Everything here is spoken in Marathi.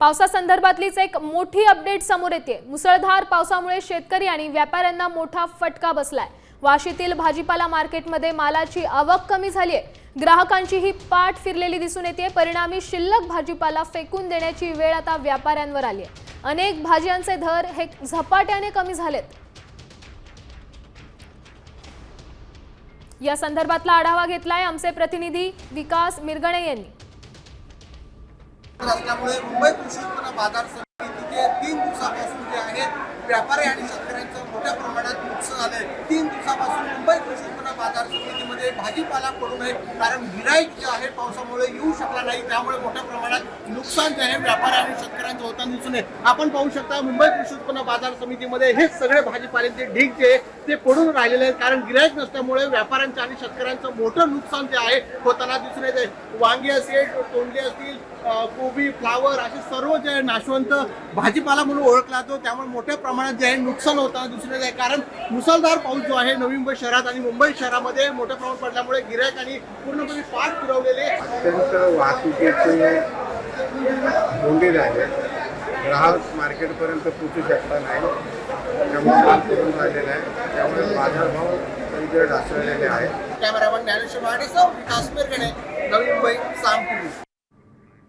पावसासंदर्भातलीच एक मोठी अपडेट समोर येते मुसळधार पावसामुळे शेतकरी आणि व्यापाऱ्यांना मोठा फटका बसलाय. वाशीतील भाजीपाला मार्केटमध्ये मालाची आवक कमी झाली आहे ग्राहकांची ही पाठ फिरलेली दिसून येते परिणामी शिल्लक भाजीपाला फेकून देण्याची वेळ आता व्यापाऱ्यांवर आली आहे अनेक भाज्यांचे दर हे झपाट्याने कमी झालेत. या संदर्भातला आढावा घेतलाय आमचे प्रतिनिधी विकास मिरगणे यांनी. असल्यामुळे मुंबई कृषी उत्पन्न बाजार समितीचे तीन दिवसापासून जे आहे व्यापारी आणि शेतकऱ्यांचं मोठ्या प्रमाणात नुकसान झालंय. तीन दिवसापासून मुंबई कृषी उत्पन्न बाजार समितीमध्ये भाजीपाला पडू नये कारण गिराईक जे आहे पावसामुळे येऊ शकला नाही त्यामुळे मोठ्या प्रमाणात नुकसान जे आहे व्यापारी आणि शेतकऱ्यांचं होताना दिसून येत. आपण पाहू शकता मुंबई कृषी उत्पन्न बाजार समितीमध्ये हे सगळे भाजीपाल्यांचे ढीग जे आहे ते पडून राहिलेले आहेत. कारण गिराईक नसल्यामुळे व्यापाऱ्यांचं आणि शेतकऱ्यांचं मोठं नुकसान जे आहे होताना दिसून येते. वांगी असेल तोंडली असतील कोबी फ्लावर असे सर्व जे आहे नाशवंत भाजीपाला म्हणून ओळखला जातो. त्यामुळे मोठ्या प्रमाणात जे आहे नुकसान होताना दिसून येत. आहे कारण मुसळधार पाऊस जो आहे नवी मुंबई शहरात आणि मुंबई शहरामध्ये मोठ्या प्रमाणात पडल्यामुळे गिरायकांनी पूर्णपणे पाठ पुरवलेले अत्यंत वाहतुकीचे कोंडी झाले. ग्राहक मार्केटपर्यंत पोचू शकता नाही. त्यामुळे करून राहिलेला आहे. त्यामुळे बाजारभाव सगळीकडे ढासळलेले आहेत कॅमेरामन ज्ञानेश्वर महाडेसह विकास मिरगणे नवी